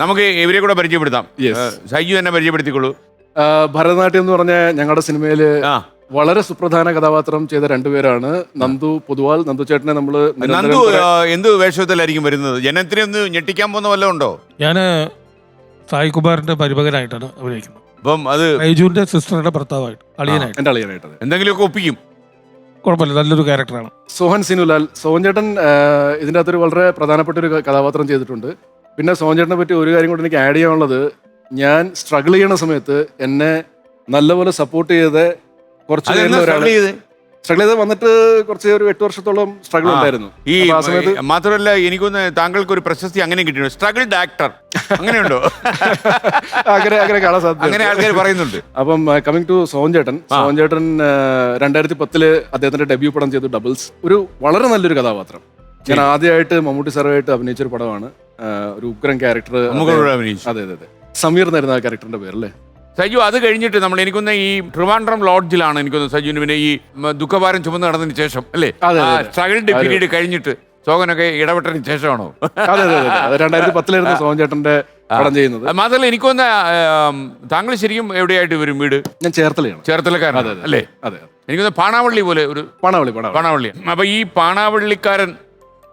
നമുക്ക് ഇവരെ കൂടെ പരിചയപ്പെടുത്താം. സൈജു എന്നെ പരിചയപ്പെടുത്തിക്കോളൂ. ഭരതനാട്യം എന്ന് പറഞ്ഞ ഞങ്ങളുടെ സിനിമയിൽ വളരെ സുപ്രധാന കഥാപാത്രം ചെയ്ത രണ്ടുപേരാണ് നന്ദു പൊതുവാൾ നന്ദു ചേട്ടനെ നമ്മൾ നിരന്തരം നന്ദു എന്ത് വേഷത്തിലായിരിക്കും വരുന്നത്? ജനത്തിനെ ഒന്ന് ഞെട്ടിക്കാൻ പോകുന്ന വല്ലതും ഉണ്ടോ? ഞാൻ സായി കുമാറിന്റെ പരിഭകനായിട്ടാണ് അഭിനയിക്കുന്നത്. അപ്പം അത് ബൈജുവിന്റെ സിസ്റ്ററുടെ ഭർത്താവായിട്ട് അളിയനായിട്ട്. എന്റെ അളിയനായിട്ട് എന്തെങ്കിലുമൊക്കെ ഒപ്പിക്കും. കുഴപ്പമില്ല നല്ലൊരു ക്യാരക്ടറാണ് സോഹൻ സിനുലാൽ സോഹൻ ചേട്ടൻ ഇതിന്റെ അകത്തൊരു വളരെ പ്രധാനപ്പെട്ട ഒരു കഥാപാത്രം ചെയ്തിട്ടുണ്ട്. പിന്നെ സോഞ്ചേട്ടനെ പറ്റി ഒരു കാര്യം കൂടി എനിക്ക് ആഡ് ചെയ്യാനുള്ളത് ഞാൻ സ്ട്രഗിൾ ചെയ്യണ സമയത്ത് എന്നെ നല്ലപോലെ സപ്പോർട്ട് ചെയ്ത് കുറച്ച്? സ്ട്രഗിൾ ചെയ്ത്? വന്നിട്ട് കുറച്ച് ഒരു എട്ട് വർഷത്തോളം സ്ട്രഗിൾ ഉണ്ടായിരുന്നു. ഈ സമയത്ത് മാത്രമല്ല എനിക്കൊന്ന് താങ്കൾക്ക് ഒരു പ്രശസ്തി അങ്ങനെ കിട്ടിയിട്ടുണ്ട്. സ്ട്രഗിൾഡ് ആക്ടർ അങ്ങനെയുണ്ടോ? അങ്ങനെ അങ്ങനെ കാണാൻ സാധ്യത അങ്ങനെ ആൾക്കാർ പറയുന്നുണ്ട്. അപ്പം കമ്മിങ് ടു സോഞ്ചേട്ടൻ. ചേട്ടൻ സോൻ ചേട്ടൻ രണ്ടായിരത്തി പത്തിൽ അദ്ദേഹത്തിന്റെ ഡെബ്യൂ പടം ചെയ്തു ഡബിൾസ് ഒരു വളരെ നല്ലൊരു കഥാപാത്രം. ഞാൻ ആദ്യമായിട്ട് മമ്മൂട്ടി സാറുമായിട്ട് അഭിനയിച്ച ഒരു പടമാണ് ഒരു ഉഗ്രൻ ക്യാരക്ടർ അഭിനയിച്ചു. അതെ അതെ അതെ. സമീർ എന്നായിരുന്നു ആ ക്യാരക്ടറിന്റെ പേരല്ലേ? സജു അത് കഴിഞ്ഞിട്ട് നമ്മൾ എനിക്കൊന്ന് ഈ ട്രിവാൻഡ്രം ലോഡ്ജിലാണ് എനിക്കൊന്ന് സജുവിന് പിന്നെ ഈ ദുഃഖഭാരം ചുമന്ന് നടന്നതിന് ശേഷം അല്ലേ? സ്ട്രഗിളിന്റെ പീരീഡ് കഴിഞ്ഞിട്ട് സോഹനൊക്കെ ഇടപെട്ടതിന് ശേഷമാണോ? രണ്ടായിരത്തി പത്തിലായിരുന്നു സോൻ ചേട്ടന്റെ പടം ചെയ്യുന്നത്. മാത്രമല്ല എനിക്കൊന്ന് താങ്കൾ ശരിക്കും എവിടെയായിട്ട് വരും വീട്? ഞാൻ ചേർത്തലയാണ്. ചേർത്തലക്കാരൻ അല്ലേ? അതെ എനിക്കൊന്ന് പാണാവള്ളി പോലെ ഒരു പാണാവള്ളി പണവളി പാണാവള്ളി. അപ്പൊ ഈ പാണാവള്ളിക്കാരൻ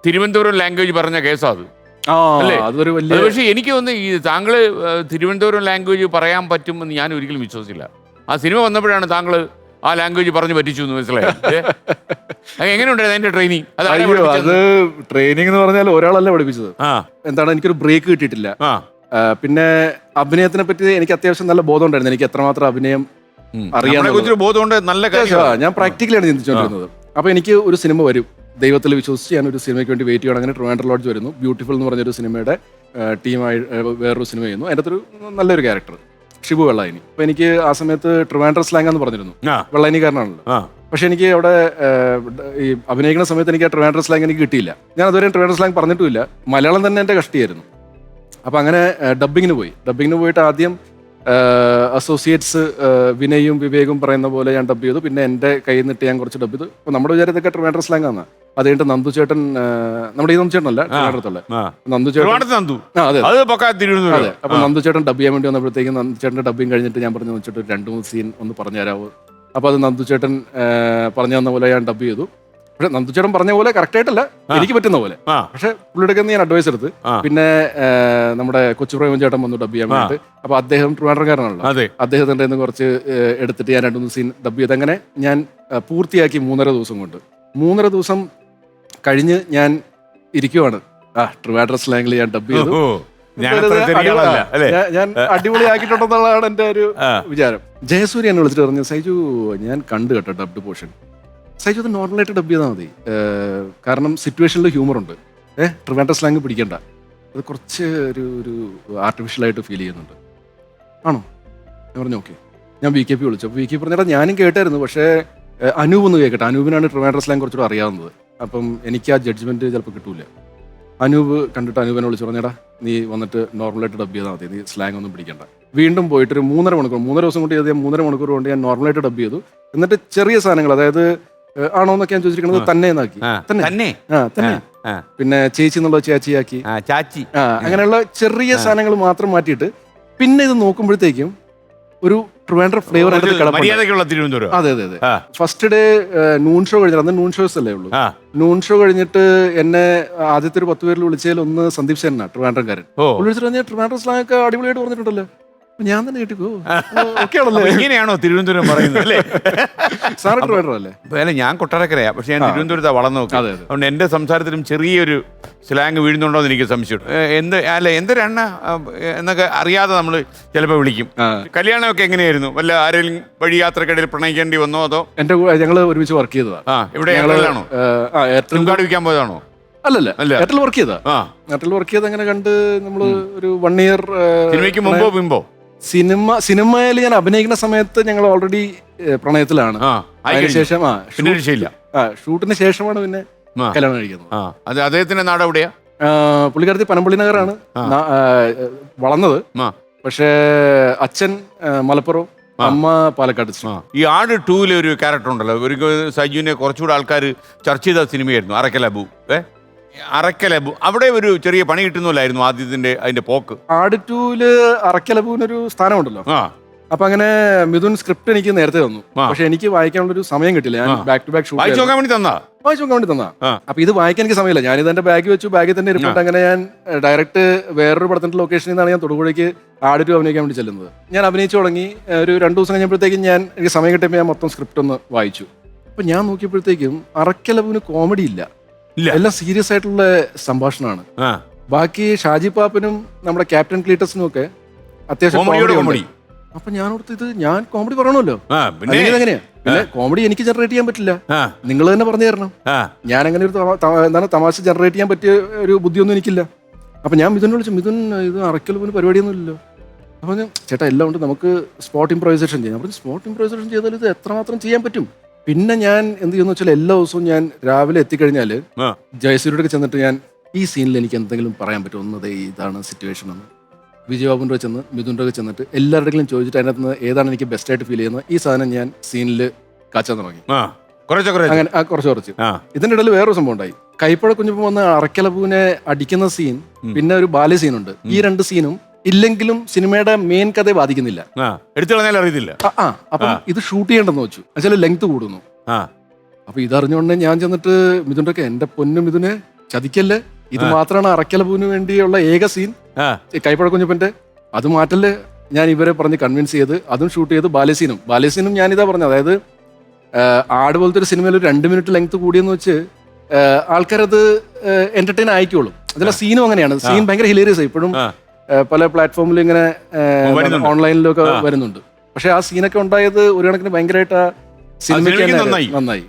തിരുവനന്തപുരം ലാംഗ്വേജ് പറഞ്ഞ കേസാ അത്. അല്ലേ? പക്ഷേ എനിക്ക് തോന്നുന്നു ഈ താങ്കൾ തിരുവനന്തപുരം ലാംഗ്വേജ് പറയാൻ പറ്റുമെന്ന് ഞാൻ ഒരിക്കലും വിശ്വസിച്ചില്ല. ആ സിനിമ വന്നപ്പോഴാണ് താങ്കൾ ആ ലാംഗ്വേജ് പറഞ്ഞു പറ്റിച്ചു എന്ന്? അത് എങ്ങനെയുണ്ടായിരുന്നു അതിന്റെ ട്രെയിനിങ് അത് ട്രെയിനിങ് എന്ന് പറഞ്ഞാൽ ഒരാളല്ല പഠിപ്പിച്ചത്. എന്താണ് എനിക്കൊരു ബ്രേക്ക് കിട്ടിയിട്ടില്ല. പിന്നെ അഭിനയത്തിനെ പറ്റി എനിക്ക് അത്യാവശ്യം നല്ല ബോധം ഉണ്ടായിരുന്നു. എനിക്ക് എത്രമാത്രം അഭിനയം അറിയാൻ ബോധമുണ്ട് നല്ല ഞാൻ പ്രാക്ടിക്കലാണ് ചിന്തിച്ചുകൊണ്ടിരുന്നത്. അപ്പൊ എനിക്ക് ഒരു സിനിമ വരും. ദൈവത്തിൽ വിശ്വസിച്ച് ഞാൻ ഒരു സിനിമയ്ക്ക് വേണ്ടി വെയിറ്റ് ചെയ്യണം അങ്ങനെ ട്രിവാൻഡർ ലോഡ്ജ് വരുന്നു. ബ്യൂട്ടിഫുൾ എന്ന് പറഞ്ഞൊരു സിനിമയുടെ ടീമായി വേറൊരു സിനിമ ചെയ്യുന്നു. അതിന്റെ ഒരു നല്ലൊരു ക്യാരക്ടർ ഷിബു വെള്ളായിനി. അപ്പൊ എനിക്ക് ആ സമയത്ത് ട്രിവാൻഡ്ര സ്ലാങ് എന്ന് പറഞ്ഞിരുന്നു. വെള്ളായിനി വെള്ളായിനിക്കാരനാണല്ലോ. ആ. പക്ഷെ എനിക്ക് അവിടെ ഈ അഭിനയിക്കുന്ന സമയത്ത് എനിക്ക് ആ ട്രിവാൻഡ്രം സ്ലാങ് എനിക്ക് കിട്ടിയില്ല. ഞാൻ അതുവരെ ട്രിവാൻഡ്രം സ്ലാങ് പറഞ്ഞിട്ടില്ല മലയാളം തന്നെ എന്റെ കഷ്ടിയായിരുന്നു. അപ്പം അങ്ങനെ ഡബ്ബിങ്ങിന് പോയി. ഡബ്ബിങ്ങിന് പോയിട്ട് ആദ്യം അസോസിയേറ്റ്സ് വിനയും വിവേകും പറയുന്ന പോലെ ഞാൻ ഡബ് ചെയ്തു. പിന്നെ എന്റെ കയ്യിൽ നിന്നിട്ട് ഞാൻ കുറച്ച് ഡബ് ചെയ്തു. അപ്പോൾ നമ്മുടെ വിചാരം ഇതൊക്കെ ട്രിവാൻഡ്രം സ്ലാങ് ആണ് അത് കഴിഞ്ഞിട്ട് നന്ദു ചേട്ടൻ നമ്മുടെ ഈ നന്ദു ചേട്ടനല്ല ആ നന്ദു ചേട്ടൻ അതെ അപ്പൊ നന്ദു ചേട്ടൻ ഡബ് ചെയ്യാൻ വേണ്ടി വന്നപ്പോഴത്തേക്കും നന്ദു ചേട്ടന്റെ ഡബ്ബിങ് കഴിഞ്ഞിട്ട് ഞാൻ പറഞ്ഞു വെച്ചിട്ട് ഒരു രണ്ട് മൂന്ന് സീൻ ഒന്ന് പറഞ്ഞു തരാമോ അപ്പൊ അത് നന്ദു ചേട്ടൻ പറഞ്ഞു തന്ന പോലെ ഞാൻ ഡബ് ചെയ്തു. പക്ഷെ നന്ദു ചേട്ടൻ പറഞ്ഞ പോലെ കറക്റ്റ് ആയിട്ടല്ല എനിക്ക് പറ്റുന്ന പോലെ. പക്ഷെ പുള്ളിയുടെ ഞാൻ അഡ്വൈസ് എടുത്ത് പിന്നെ നമ്മുടെ കൊച്ചു പ്രേമൻ ചേട്ടൻ വന്നു ഡബ് ചെയ്യാൻ വേണ്ടി അപ്പൊ അദ്ദേഹം ട്രിവാൻഡ്രക്കാരനാണല്ലോ അദ്ദേഹത്തിന്റെ നിന്ന് കുറച്ച് എടുത്തിട്ട് ഞാൻ രണ്ടു മൂന്ന് സീൻ ഡബ് ചെയ്ത് അങ്ങനെ ഞാൻ പൂർത്തിയാക്കി മൂന്നര ദിവസം കൊണ്ട്. മൂന്നര ദിവസം കഴിഞ്ഞ് ഞാൻ ഇരിക്കുവാണ്. ആ ട്രിവാൻഡ്രം സ്ലാങ്ങിൽ ഞാൻ ഡബ് ചെയ്തു. ഞാൻ അടിപൊളിയാക്കിട്ടുണ്ടെന്നുള്ളതാണ് അടിപൊളിയാക്കിയിട്ടുണ്ടെന്നുള്ളതാണ് എന്റെ ഒരു. വിചാരം. ജയസൂര്യ എന്നെ വിളിച്ചിട്ട് പറഞ്ഞു സൈജു ഞാൻ കണ്ടു കേട്ടോ ഡബ്ഡ് പോർഷൻ സൈജു അത് നോർമലായിട്ട് ഡബ് ചെയ്താൽ മതി. കാരണം സിറ്റുവേഷനിൽ ഹ്യൂമർ ഉണ്ട്. ഏഹ് ട്രിവാൻഡ്രസ് സ്ലാങ് പിടിക്കണ്ട. അത് കുറച്ച് ഒരു ഒരു ആർട്ടിഫിഷ്യലായിട്ട് ഫീൽ ചെയ്യുന്നുണ്ട്. ആണോ? ഞാൻ പറഞ്ഞു ഓക്കെ. ഞാൻ വി കെ പി വിളിച്ചു. അപ്പോൾ വി കെ പി പറഞ്ഞാൽ ഞാനും കേട്ടായിരുന്നു. പക്ഷേ അനൂപ് ഒന്ന് കേൾക്കട്ടെ അനൂപിനാണ് ട്രിവാൻഡ്രസ് സ്ലാങ് കുറച്ചുകൂടെ അറിയാവുന്നത്. അപ്പം എനിക്ക് ആ ജഡ്ജ്മെന്റ് ചിലപ്പോൾ കിട്ടൂല. അനൂപ് കണ്ടിട്ട് അനൂപനെ വിളിച്ചു പറഞ്ഞേടാ നീ വന്നിട്ട് നോർമലായിട്ട് ഡബ് ചെയ്താൽ മതി നീ സ്ലാങ് ഒന്നും പിടിക്കണ്ട. വീണ്ടും പോയിട്ട് ഒരു മൂന്നര മണിക്കൂർ മൂന്നര ദിവസം കൊണ്ട് ചെയ്ത് മൂന്നര മണിക്കൂർ കൊണ്ട് ഞാൻ നോർമലായിട്ട് ഡബ് ചെയ്തു. എന്നിട്ട് ചെറിയ സാധനങ്ങൾ അതായത് ആണോ എന്നൊക്കെ ഞാൻ ചോദിച്ചിരിക്കുന്നത് തന്നെ എന്നാക്കി. തന്നെ. തന്നെ? ആ തന്നെ. പിന്നെ ചേച്ചി എന്നുള്ള ചേച്ചിയാക്കി ചാച്ചി. ആ അങ്ങനെയുള്ള ചെറിയ സാധനങ്ങൾ മാത്രം മാറ്റിയിട്ട് പിന്നെ ഇത് നോക്കുമ്പോഴത്തേക്കും ഒരു ട്രിവാൻഡ്രം ഫ്ലേവർ അതിനകത്ത് ഒരു കിടപ്പുണ്ട്. മര്യാദക്കുള്ള തിരുവനന്തപുരം. അതെ അതെ അതെ. ഫസ്റ്റ് ഡേ നൂൺ ഷോ കഴിഞ്ഞിട്ട് അന്ന് നൂൺ ഷോസ് അല്ലേ ഉള്ളൂ. ആ. നൂൺ ഷോ കഴിഞ്ഞിട്ട് എന്നെ ആദ്യത്തെ ഒരു പത്ത് പേരിൽ വിളിച്ചതിൽ ഒന്ന് സന്ദീപ് സേനാ ട്രിവാൻഡ്രംകാരൻ. ഓ. വിളിച്ചിട്ട് ട്രിവാൻഡ്രം സ്ലാങ് ഒക്കെ അടിപൊളിയായിട്ട് പറഞ്ഞിട്ടുണ്ടല്ലോ. ഞാൻ തന്നെ കേട്ടിക്കോ. ഓക്കെ ആണല്ലോ ഇങ്ങനെയാണോ തിരുവനന്തപുരം പറയുന്നത് അല്ലേ? ട്രിവാൻഡ്രം അല്ലേ ഞാൻ കൊട്ടാരക്കരയാ. പക്ഷെ ഞാൻ തിരുവനന്തപുരത്താ വളർന്നു നോക്കി. അതെ, അതെ. അതുകൊണ്ട് എന്റെ സംസാരത്തിലും ചെറിയൊരു സ്ലാങ് വീഴുന്നുണ്ടോ എന്ന് എനിക്ക് സംശയം. എന്ത് അല്ല എന്തൊരെണ്ണ എന്നൊക്കെ അറിയാതെ നമ്മൾ ചിലപ്പോൾ വിളിക്കും. കല്യാണമൊക്കെ എങ്ങനെയായിരുന്നു? വല്ല ആരെങ്കിലും വഴി യാത്രക്കിടയിൽ പ്രണയിക്കേണ്ടി വന്നോ അതോ? എന്റെ ഞങ്ങൾ ഒരുമിച്ച് വർക്ക് ചെയ്തതാ. ആ ഇവിടെ എയർടെലാണോ സിം കാർഡ് വിൽക്കാൻ പോയതാണോ? അല്ലല്ല അല്ല. എയർടെൽ വർക്ക് ചെയ്താ എയർടെൽ വർക്ക് ചെയ്ത് അങ്ങനെ കണ്ട് നമ്മൾ ഒരു വൺ ഇയർ സിനിമയ്ക്ക് മുമ്പോ പിമ്പോ സിനിമ സിനിമയിൽ ഞാൻ അഭിനയിക്കുന്ന സമയത്ത് ഞങ്ങൾ ഓൾറെഡി പ്രണയത്തിലാണ്. അതിനുശേഷം ആ പിന്നെ രക്ഷയില്ല. ആ ഷൂട്ടിന് ശേഷമാണ് പിന്നെ. കല്യാണം കഴിക്കുന്നത്. അത് അദ്ദേഹത്തിന്റെ നാട് എവിടെയാ? പുള്ളിക്കാരത്തി പനമ്പള്ളി നഗറാണ്. വളർന്നത്. പക്ഷേ അച്ഛൻ മലപ്പുറം അമ്മ പാലക്കാട്. ഈ ആട് ടൂവിലെ ഒരു ക്യാരക്ടർ ഉണ്ടല്ലോ. ഒരു സജുവിനെ കുറച്ചുകൂടെ ആൾക്കാർ ചർച്ച ചെയ്ത സിനിമയായിരുന്നു അറക്കലബു. ഏ? അറക്കല അവിടെ ഒരു ചെറിയ പണി കിട്ടുന്നില്ലായിരുന്നു ആദ്യത്തിന്റെ അതിന്റെ പോക്ക്. ആട് ടൂൽ അറക്കലപൂവിനൊരു സ്ഥാനമുണ്ടല്ലോ. ആ. അപ്പൊ അങ്ങനെ മിഥുൻ സ്ക്രിപ്റ്റ് എനിക്ക് നേരത്തെ തന്നു. പക്ഷെ എനിക്ക് വായിക്കാനുള്ള ഒരു സമയം കിട്ടില്ല. ഞാൻ ബാക്ക് ടു ബാക്ക് വായിച്ചു ഷൂട്ട് നോക്കാൻ വേണ്ടി തന്നാ? വായിച്ചു നോക്കാൻ വേണ്ടി തന്നാ. അപ്പൊ ഇത് വായിക്കാൻ എനിക്ക് സമയമില്ല. ഞാനിത് എന്റെ ബാഗ് വെച്ചു ബാഗിൽ തന്നെ ഇരിപ്പുണ്ട്. അങ്ങനെ ഞാൻ ഡയറക്റ്റ് വേറൊരു പടത്തിന്റെ ലൊക്കേഷനിൽ നിന്നാണ് ഞാൻ തൊടുപുഴയ്ക്ക് ആടിറ്റു അഭിനയിക്കാൻ വേണ്ടി ചെല്ലുന്നത്. ഞാൻ അഭിനയിച്ചു തുടങ്ങി ഒരു രണ്ടു ദിവസം കഴിഞ്ഞപ്പോഴത്തേക്കും ഞാൻ എനിക്ക് സമയം കിട്ടിയപ്പോൾ ഞാൻ മൊത്തം സ്ക്രിപ്റ്റ് ഒന്ന് വായിച്ചു. അപ്പൊ ഞാൻ നോക്കിയപ്പോഴത്തേക്കും അറക്കലവിന് കോമഡി ഇല്ല. എല്ലാം സീരിയസ് ആയിട്ടുള്ള സംഭാഷണമാണ്. ബാക്കി ഷാജി പാപ്പനും നമ്മുടെ ക്യാപ്റ്റൻ ക്ലീറ്റസിനും ഒക്കെ അത്യാവശ്യം കോമഡി. അപ്പൊ ഞാൻ ഓർത്ത് ഇത് ഞാൻ കോമഡി പറയണമല്ലോ. പിന്നെ എങ്ങനെയാ? പിന്നെ കോമഡി എനിക്ക് ജനറേറ്റ് ചെയ്യാൻ പറ്റില്ല. നിങ്ങൾ തന്നെ പറഞ്ഞു തരണം. ഞാൻ അങ്ങനെ ഒരു എന്താണ് തമാശ ജനറേറ്റ് ചെയ്യാൻ പറ്റിയ ഒരു ബുദ്ധിയൊന്നും എനിക്കില്ല. അപ്പൊ ഞാൻ മിഥുനെ വിളിച്ചു മിഥുൻ ഇത് അറക്കൽ പോലും പരിപാടിയൊന്നും ഇല്ലല്ലോ. അപ്പൊ ഞാൻ ചേട്ടാ എല്ലാം ഉണ്ട്. നമുക്ക് സ്പോട്ട് ഇംപ്രൈസേഷൻ ചെയ്യാം. അപ്പൊ സ്പോട്ട് ഇംപ്രൈസേഷൻ ചെയ്താൽ ഇത് എത്രമാത്രം ചെയ്യാൻ പറ്റും? പിന്നെ ഞാൻ എന്ത് ചെയ്യുന്ന വെച്ചാൽ എല്ലാ ദിവസവും ഞാൻ രാവിലെ എത്തിക്കഴിഞ്ഞാൽ ആ. ജയസൂര്യയുടെ ചെന്നിട്ട് ഞാൻ ഈ സീനിൽ എനിക്ക് എന്തെങ്കിലും പറയാൻ പറ്റും ഒന്നത് ഇതാണ് സിറ്റുവേഷൻ എന്ന്. വിജയബാബുന്റെ ചെന്ന് മിഥുന്റെ ഒക്കെ ചെന്നിട്ട് എല്ലാവരുടെയും ചോദിച്ചിട്ട് അതിനകത്ത് നിന്ന് ഏതാണ് എനിക്ക് ബെസ്റ്റ് ആയിട്ട് ഫീൽ ചെയ്യുന്നത്? ഈ സാധനം ഞാൻ സീനിൽ കാച്ചാൻ തുടങ്ങി. ആ കുറച്ച് കുറച്ച്. അങ്ങനെ ആ കുറച്ച് കുറച്ച്. ആ. ഇതിന്റെ ഇടയിൽ വേറൊരു സംഭവം ഉണ്ടായി. കൈപ്പഴ കുഞ്ഞപ്പം വന്ന് അറക്കലപൂവിനെ അടിക്കുന്ന സീൻ പിന്നെ ഒരു ബാല്യ സീനുണ്ട് ഈ രണ്ട് സീനും ഇല്ലെങ്കിലും സിനിമയുടെ മെയിൻ കഥയെ ബാധിക്കുന്നില്ല. ആ എടുത്തു കളഞ്ഞാൽ അറിയത്തില്ല. ആ, അപ്പം ഇത് ഷൂട്ട് ചെയ്യണ്ടെന്ന് വെച്ചു. എന്നുവെച്ചാൽ ലെങ്ത് കൂടുന്നു. അപ്പൊ ഇതറിഞ്ഞുകൊണ്ട് ഞാൻ ചെന്നിട്ട് മിഥുനൊക്കെ എന്റെ പൊന്നും മിഥുനെ ചതിക്കല്ലേ? ഇത് മാത്രമാണ് മാത്രമാണ് അറക്കലപൂവിന് വേണ്ടിയുള്ള ഏക സീൻ കൈപ്പഴ കുഞ്ഞപ്പന്റെ അത് മാറ്റല്ലേ ഞാൻ ഇവരെ പറഞ്ഞ് കൺവിൻസ് ചെയ്ത് അതും ഷൂട്ട് ചെയ്ത് ബാലസീനും ബാലസീനും ഞാൻ ഇതാ പറഞ്ഞത്. അതായത് ആട് പോലത്തെ ഒരു സിനിമയിൽ ഒരു രണ്ട് മിനിറ്റ് ലെങ്ത് കൂടിയെന്ന് വെച്ച് ആൾക്കാരത് എന്റർടൈൻ ആയിക്കോളും. അതിലെ സീനും അങ്ങനെയാണ്. സീൻ ഭയങ്കര ഹിലേറിയസ് ആയി ഇപ്പോഴും പല പ്ലാറ്റ്ഫോമിലും ഇങ്ങനെ. ഓൺലൈനിലൊക്കെ വരുന്നുണ്ട് പക്ഷെ ആ സീനൊക്കെ ഉണ്ടായത് ഒരു കണക്കിന് ഭയങ്കരമായിട്ട് ആ സിനിമയ്ക്ക് നന്നായി.